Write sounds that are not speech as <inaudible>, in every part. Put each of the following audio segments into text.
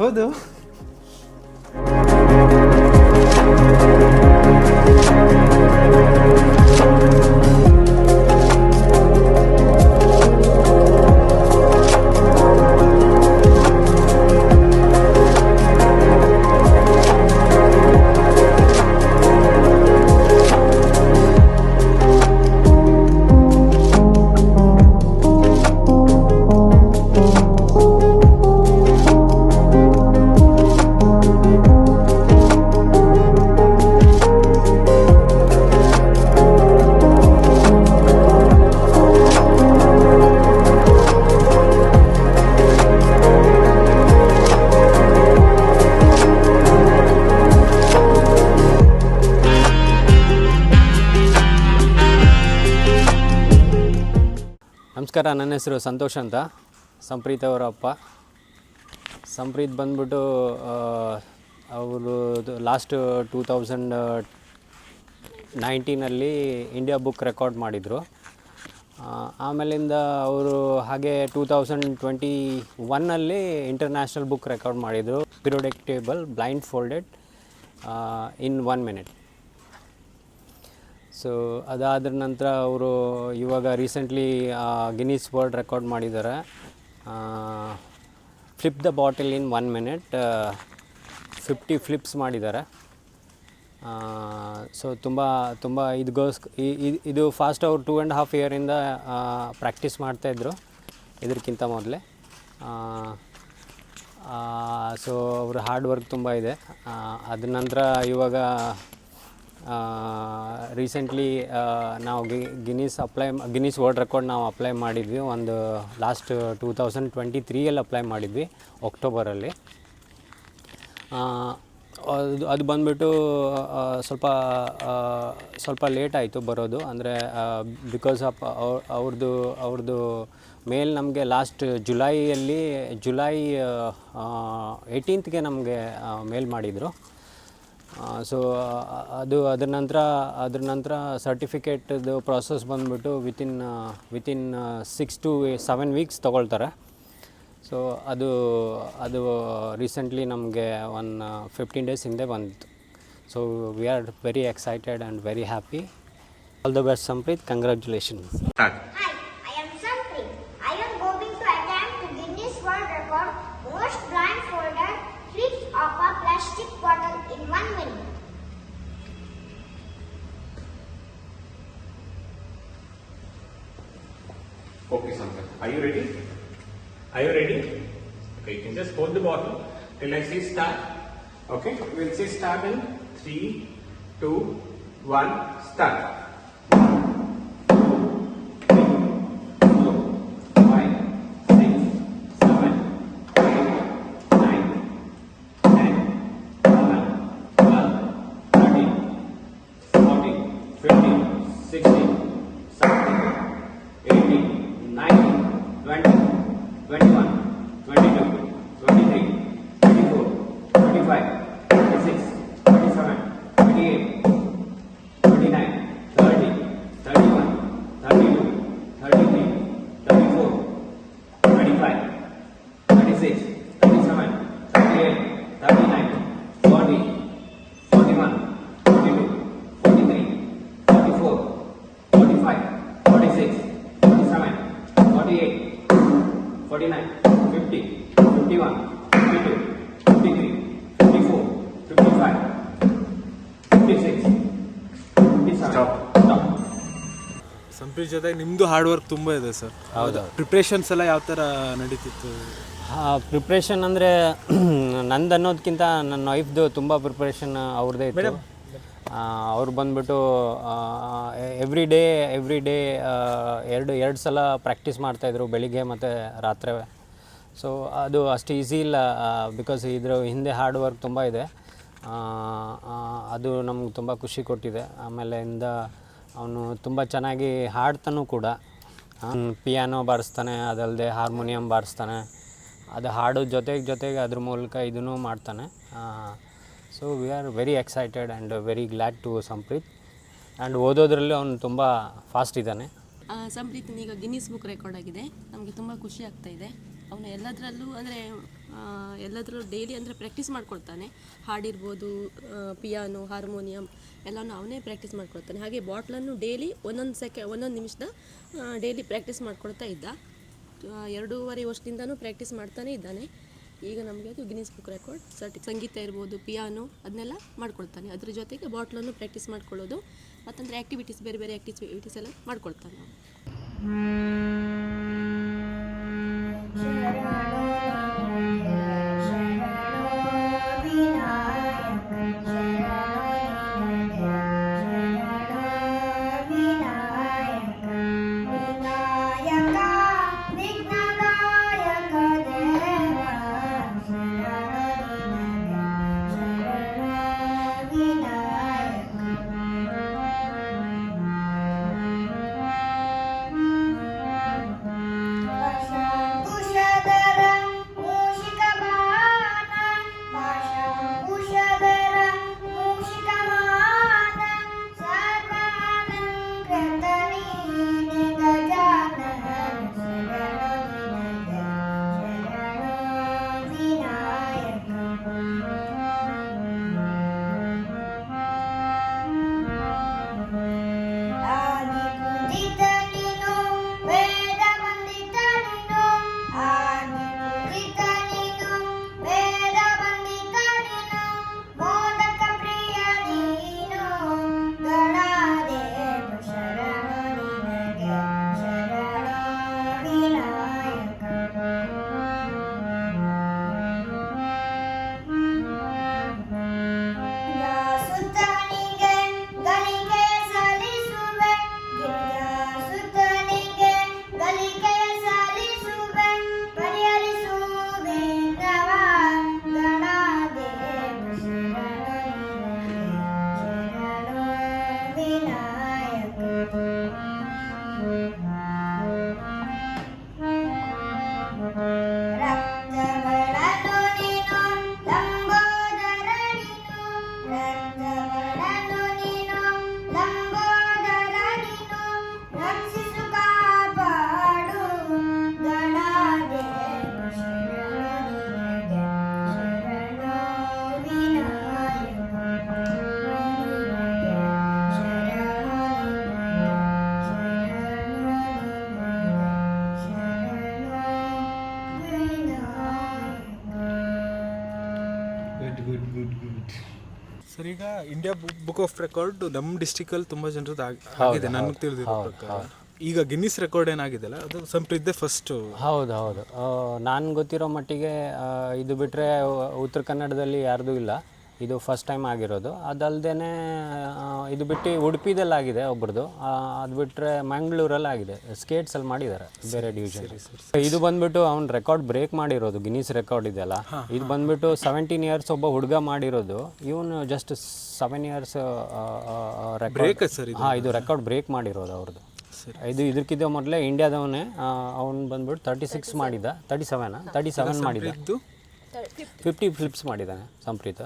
ಹೆಸರೆಂತ ನಂದು ಹಾಂ ಯೋಗೇಶ್ ನಮಸ್ಕಾರ, ನನ್ನ ಹೆಸರು ಸಂತೋಷ್ ಅಂತ. ಸಂಪ್ರೀತ್ ಅವರ ಅಪ್ಪ. ಸಂಪ್ರೀತ್ ಬಂದ್ಬಿಟ್ಟು ಅವರು ಲಾಸ್ಟ್ ಟೂ ತೌಸಂಡ್ ನೈನ್ಟೀನಲ್ಲಿ ಇಂಡಿಯಾ ಬುಕ್ ರೆಕಾರ್ಡ್ ಮಾಡಿದರು. ಆಮೇಲಿಂದ ಅವರು ಹಾಗೆ ಟೂ ತೌಸಂಡ್ ಟ್ವೆಂಟಿ ಒನ್ನಲ್ಲಿ ಇಂಟರ್ನ್ಯಾಷನಲ್ ಬುಕ್ ರೆಕಾರ್ಡ್ ಮಾಡಿದರು. Periodic table, blind folded in one minute. So ಅದಾದ ನಂತರ ಅವರು ಇವಾಗ ರೀಸೆಂಟ್ಲಿ ಗಿನೀಸ್ ವರ್ಲ್ಡ್ ರೆಕಾರ್ಡ್ ಮಾಡಿದ್ದಾರೆ flip the bottle in one minute fifty flips ಮಾಡಿದ್ದಾರೆ ಸೊ ತುಂಬ ತುಂಬ ಇದಗೋಸ್ ಇದು ಫಾಸ್ಟ್ ಅವ್ರು ಟೂ ಆ್ಯಂಡ್ ಹಾಫ್ ಇಯರಿಂದ ಪ್ರಾಕ್ಟೀಸ್ ಮಾಡ್ತಾಯಿದ್ರು ಇದಕ್ಕಿಂತ ಮೊದಲೇ. ಸೊ ಅವ್ರ ಹಾರ್ಡ್ ವರ್ಕ್ ತುಂಬ ಇದೆ. ಅದ ನಂತರ ಇವಾಗ ರೀಸೆಂಟ್ಲಿ ನಾವು ಗಿ Guinness apply Guinness world record ನಾವು ಅಪ್ಲೈ ಮಾಡಿದ್ವಿ. ಒಂದು ಲಾಸ್ಟ್ ಟೂ ತೌಸಂಡ್ ಟ್ವೆಂಟಿ ತ್ರೀಯಲ್ಲಿ ಅಪ್ಲೈ ಮಾಡಿದ್ವಿ ಅಕ್ಟೋಬರಲ್ಲಿ ಅದು ಅದು ಬಂದುಬಿಟ್ಟು ಸ್ವಲ್ಪ ಸ್ವಲ್ಪ ಲೇಟ್ ಆಯಿತು ಬರೋದು. ಅಂದರೆ ಬಿಕಾಸ್ ಆಫ್ ಅವ್ರದ್ದು ಅವ್ರದ್ದು ಮೇಲ್ ನಮಗೆ ಲಾಸ್ಟ್ ಜುಲೈಯಲ್ಲಿ ಜುಲೈ ಏಯ್ಟೀನ್ತ್ಗೆ ನಮಗೆ ಮೇಲ್ ಮಾಡಿದರು. ಸೊ ಅದು ಅದ್ರ ನಂತರ ಅದ್ರ ನಂತರ ಸರ್ಟಿಫಿಕೇಟ್ದು ಪ್ರಾಸೆಸ್ ಬಂದುಬಿಟ್ಟು within within six to seven weeks ತೊಗೊಳ್ತಾರೆ. ಸೊ ಅದು ಅದು ರೀಸೆಂಟ್ಲಿ ನಮಗೆ ಒನ್ ಫಿಫ್ಟೀನ್ ಡೇಸ್ ಹಿಂದೆ ಬಂತು. So we are very excited and very happy all the best Sampreeth congratulation plastic bottle in one minute. Okay, Sankar. Are you ready? Are you ready? Okay, you can just hold the bottle till I say start. Okay, we'll say start in three, two, one, start. 50, 51, 52, 53, 54, 55, 56, 57. Stop. ಜೊತೆ ನಿಮ್ಮದು hard work ತುಂಬ ಇದೆ sir ಹೌದು. Preparations ಎಲ್ಲ ಯಾವ ಥರ ನಡೀತಿತ್ತು? Preparation ಅಂದರೆ <clears throat> ನಂದು ಅನ್ನೋದಕ್ಕಿಂತ ನನ್ನ ವೈಫ್ದು ತುಂಬ ಪ್ರಿಪ್ರೇಷನ್ ಅವ್ರದ್ದೇ ಇತ್ತು. ಅವ್ರು ಬಂದುಬಿಟ್ಟು ಎವ್ರಿ ಡೇ ಎವ್ರಿ ಡೇ ಎರಡು ಎರಡು ಸಲ ಪ್ರಾಕ್ಟೀಸ್ ಮಾಡ್ತಾಯಿದ್ರು ಬೆಳಿಗ್ಗೆ ಮತ್ತು ರಾತ್ರಿ. ಸೊ ಅದು ಅಷ್ಟು ಈಸಿ ಇಲ್ಲ ಬಿಕಾಸ್ ಇದ್ರ ಹಿಂದೆ ಹಾರ್ಡ್ ವರ್ಕ್ ತುಂಬ ಇದೆ. ಅದು ನಮ್ಗೆ ತುಂಬ ಖುಷಿ ಕೊಟ್ಟಿದೆ. ಆಮೇಲೆ ಇಂದ ಅವನು ತುಂಬ ಚೆನ್ನಾಗಿ ಹಾಡ್ತಾನೂ ಕೂಡ. ಪಿಯಾನೋ ಬಾರಿಸ್ತಾನೆ ಅದಲ್ಲದೆ ಹಾರ್ಮೋನಿಯಂ ಬಾರಿಸ್ತಾನೆ. ಅದು ಹಾಡೋ ಜೊತೆಗೆ ಜೊತೆಗೆ ಅದ್ರ ಮೂಲಕ ಇದನ್ನು ಮಾಡ್ತಾನೆ. So we are very excited and very glad to Sampreeth and ಓದೋದ್ರಲ್ಲಿ ಅವನು ತುಂಬ ಫಾಸ್ಟ್ ಇದ್ದಾನೆ. ಆ, ಸಂಪ್ರೀತ್ ಈಗ ಗಿನ್ನಿಸ್ ಬುಕ್ ರೆಕಾರ್ಡ್ ಆಗಿದೆ. ನಮಗೆ ತುಂಬ ಖುಷಿ ಆಗ್ತಾ ಇದೆ. ಅವನು ಎಲ್ಲದರಲ್ಲೂ ಅಂದರೆ ಎಲ್ಲದರಲ್ಲೂ ಡೈಲಿ ಅಂದರೆ ಪ್ರ್ಯಾಕ್ಟೀಸ್ ಮಾಡ್ಕೊಳ್ತಾನೆ. ಹಾಡಿರ್ಬೋದು ಪಿಯಾನೋ ಹಾರ್ಮೋನಿಯಂ ಎಲ್ಲನೂ ಅವನೇ ಪ್ರ್ಯಾಕ್ಟೀಸ್ ಮಾಡ್ಕೊಳ್ತಾನೆ. ಹಾಗೆ ಬಾಟ್ಲನ್ನು ಡೈಲಿ ಒಂದೊಂದು ಸೆಕೆ ಒಂದೊಂದು ನಿಮಿಷದ ಡೈಲಿ ಪ್ರ್ಯಾಕ್ಟೀಸ್ ಮಾಡ್ಕೊಳ್ತಾ ಇದ್ದ. ಎರಡೂವರೆ ವರ್ಷದಿಂದನೂ ಪ್ರ್ಯಾಕ್ಟೀಸ್ ಮಾಡ್ತಾನೇ ಇದ್ದಾನೆ. ಈಗ ನಮಗೆ ಅದು ಗಿನೀಸ್ ಬುಕ್ ರೆಕಾರ್ಡ್ ಸರ್ಟಿ ಸಂಗೀತ ಇರ್ಬೋದು ಪಿಯಾನೋ ಅದನ್ನೆಲ್ಲ ಮಾಡ್ಕೊಳ್ತಾನೆ. ಅದ್ರ ಜೊತೆಗೆ ಬಾಟ್ಲನ್ನು ಪ್ರ್ಯಾಕ್ಟೀಸ್ ಮಾಡ್ಕೊಳ್ಳೋದು, ಮತ್ತಂದರೆ ಆ್ಯಕ್ಟಿವಿಟೀಸ್ ಬೇರೆ ಬೇರೆ ಆ್ಯಕ್ಟಿವಿಟೀಸ್ ಎಲ್ಲ ಮಾಡ್ಕೊಳ್ತಾನೆ ಅವನು ಇಂಡಿಯಾ ಬುಕ್ ಆಫ್ ರೆಕಾರ್ಡ್ ನಮ್ಮ ಡಿಸ್ಟಿಕಲ್ಲಿ ತುಂಬ ಜನರದ್ದು ಆಗಿದೆ. ನನಗೆ ತಿಳಿದಿರೋ ಪ್ರಕಾರ. ಈಗ ಗಿನ್ನಿಸ್ ರೆಕಾರ್ಡ್ ಏನಾಗಿದೆಲ್ಲ ಅದು ಸಂಪ್ರಿದ್ದೆ ಫಸ್ಟ್ ಹೌದು ಹೌದು. ನಾನು ಗೊತ್ತಿರೋ ಮಟ್ಟಿಗೆ ಇದು ಬಿಟ್ಟರೆ ಉತ್ತರ ಕನ್ನಡದಲ್ಲಿ ಯಾರ್ದು ಇಲ್ಲ. ಇದು ಫಸ್ಟ್ ಟೈಮ್ ಆಗಿರೋದು. ಅದಲ್ಲದೆ ಇದು ಬಿಟ್ಟು ಉಡುಪಿದಲ್ಲಾಗಿದೆ ಒಬ್ರದ್ದು ಅದು ಬಿಟ್ಟರೆ ಮಂಗಳೂರಲ್ಲಿ ಆಗಿದೆ. ಸ್ಕೇಟ್ಸಲ್ಲಿ ಮಾಡಿದ್ದಾರೆ ಬೇರೆ ಡಿವಿಷನ್ ಇದು ಬಂದ್ಬಿಟ್ಟು ಅವ್ನು ರೆಕಾರ್ಡ್ ಬ್ರೇಕ್ ಮಾಡಿರೋದು ಗಿನೀಸ್ ರೆಕಾರ್ಡ್ ಇದೆಯಲ್ಲ. ಇದು ಬಂದ್ಬಿಟ್ಟು ಸೆವೆಂಟೀನ್ ಇಯರ್ಸ್ ಒಬ್ಬ ಹುಡುಗ ಮಾಡಿರೋದು. ಇವನು just seven years break sir ಹಾಂ ಇದು ರೆಕಾರ್ಡ್ ಬ್ರೇಕ್ ಮಾಡಿರೋದು ಅವ್ರದ್ದು ಇದು ಇದಕ್ಕಿದ್ದ ಮೊದಲೇ ಇಂಡಿಯಾದವನೇ ಅವ್ನು ಬಂದ್ಬಿಟ್ಟು ತರ್ಟಿ ಸಿಕ್ಸ್ ಮಾಡಿದ. ತರ್ಟಿ ಸೆವೆನ್ ತರ್ಟಿ ಸೆವೆನ್ ಮಾಡಿದ. ಇದು ಫಿಫ್ಟಿ ಫ್ಲಿಪ್ಸ್ ಮಾಡಿದ್ದಾನೆ ಸಂಪ್ರೀತ.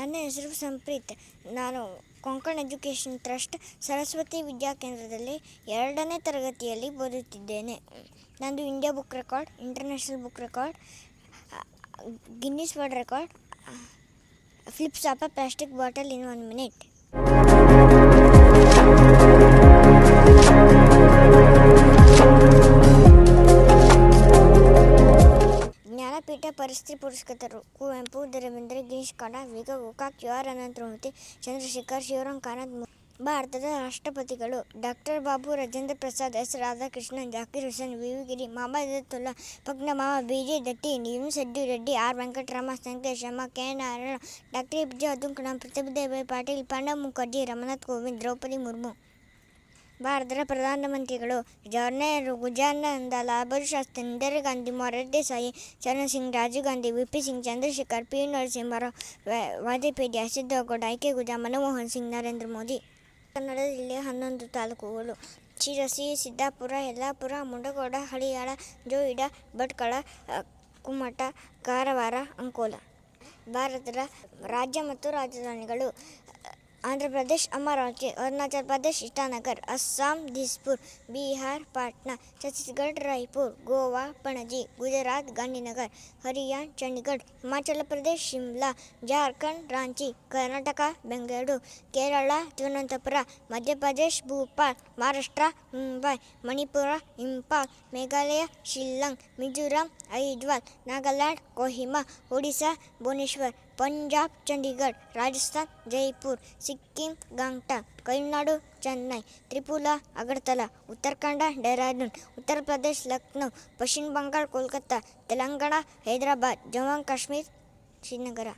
ನನ್ನ ಹೆಸರು ಸಂಪ್ರೀತ್. ನಾನು ಕೊಂಕಣ್ ಎಜುಕೇಷನ್ ಟ್ರಸ್ಟ್ ಸರಸ್ವತಿ ವಿದ್ಯಾಕೇಂದ್ರದಲ್ಲಿ ಎರಡನೇ ತರಗತಿಯಲ್ಲಿ ಓದುತ್ತಿದ್ದೇನೆ. ನಂದು India book record international book record Guinness world record flips of a plastic bottle in one minute Jnanpith ಪರಿಸ್ಥಿತಿ ಪುರಸ್ಕೃತರು ಕುವೆಂಪು ಧರ್ಮೇಂದ್ರ ಗಿರೀಶ್ ಕಾರ್ನಾಡ್ ವಿಗ ಗೋಕಾಕ್ ಯು ಆರ್ ಅನಂತಮೂರ್ತಿ ಚಂದ್ರಶೇಖರ್ ಶಿವರಾಮ್ ಕಾರಂತ್ ಮು- ಭಾರತದ ರಾಷ್ಟ್ರಪತಿಗಳು doctor Babu Rajendra Prasad S Radhakrishnan Zakir Hussain V V Giri Mohammad Hidayatullah ಪಗ್ನಮಾವ B J ದತ್ತಿ Yunus Reddy Reddy R Venkatarama ಸಂಕೇಶಮ್ಮ K Narayanan doctor A P J Abdul Kalam Pratibhadevi Patil Pranab Mukherjee Ramnath Kovind Droupadi Murmu ಭಾರತದ ಪ್ರಧಾನಮಂತ್ರಿಗಳು Jawahar Nehru Gujarat ನಂದಾಲ Lal Bahadur Shastri, Indira Gandhi Morarji Desai Charan Singh, Rajiv Gandhi V P Singh, Chandrashekhar, P. Narasimha Rao Vajpayee Siddagouda I. K. ಗುಜಾ Manmohan Singh, Narendra Modi. Kannada ಜಿಲ್ಲೆಯ ಹನ್ನೊಂದು ತಾಲೂಕುಗಳು. ಶಿರಸಿ, ಸಿದ್ದಾಪುರ, ಯಲ್ಲಾಪುರ, ಮುಂಡಗೋಡ ಹಳಿಯಾಳ ಜೋಯಿಡ, ಭಟ್ಕಳ ಕುಮಟ, ಕಾರವಾರ, ಅಂಕೋಲ. ಭಾರತದ ರಾಜ್ಯ ಮತ್ತು ರಾಜಧಾನಿಗಳು आंध्र प्रदेश, अमरावती, अरुणाचल प्रदेश, ईटानगर, असम, दिसपुर, बिहार, पाटना, छत्तीसगढ़, रायपुर, गोवा, पणजी, गुजरात, गांधीनगर, हरियाणा, चंडीगढ़, हिमाचल प्रदेश, शिमला, झारखंड, रांची, कर्नाटक, बेंगलुरु, केरल, तिरुवनंतपुरम, मध्य प्रदेश, भोपाल, महाराष्ट्र, मुंबई, मणिपुर इम्फाल मेघालय शिलंग मिजोरम ऐज्वाल नागालैंड, कोहिमा, ओडिशा, भुवनेश्वर ಪಂಜಾಬ್, ಚಂಡೀಗಢ, ರಾಜಸ್ಥಾನ್, ಜೈಪುರ್, ಸಿಕ್ಕಿಂ ಗಾಂಗ್ಟಾಕ್ ತಮಿಳುನಾಡು ಚೆನ್ನೈ ತ್ರಿಪುರಾ ಅಗರ್ತಲಾ, ಉತ್ತರಾಖಂಡ, ಡೆಹ್ರಾಡೂನ್, ಉತ್ತರ ಪ್ರದೇಶ್, ಲಕ್ನೋ, ಪಶ್ಚಿಮ ಬಂಗಾಳ, ಕೋಲ್ಕತ್ತಾ, ತೆಲಂಗಾಣ, ಹೈದರಾಬಾದ್, ಜಮ್ಮು ಕಾಶ್ಮೀರ್, ಶ್ರೀನಗರ.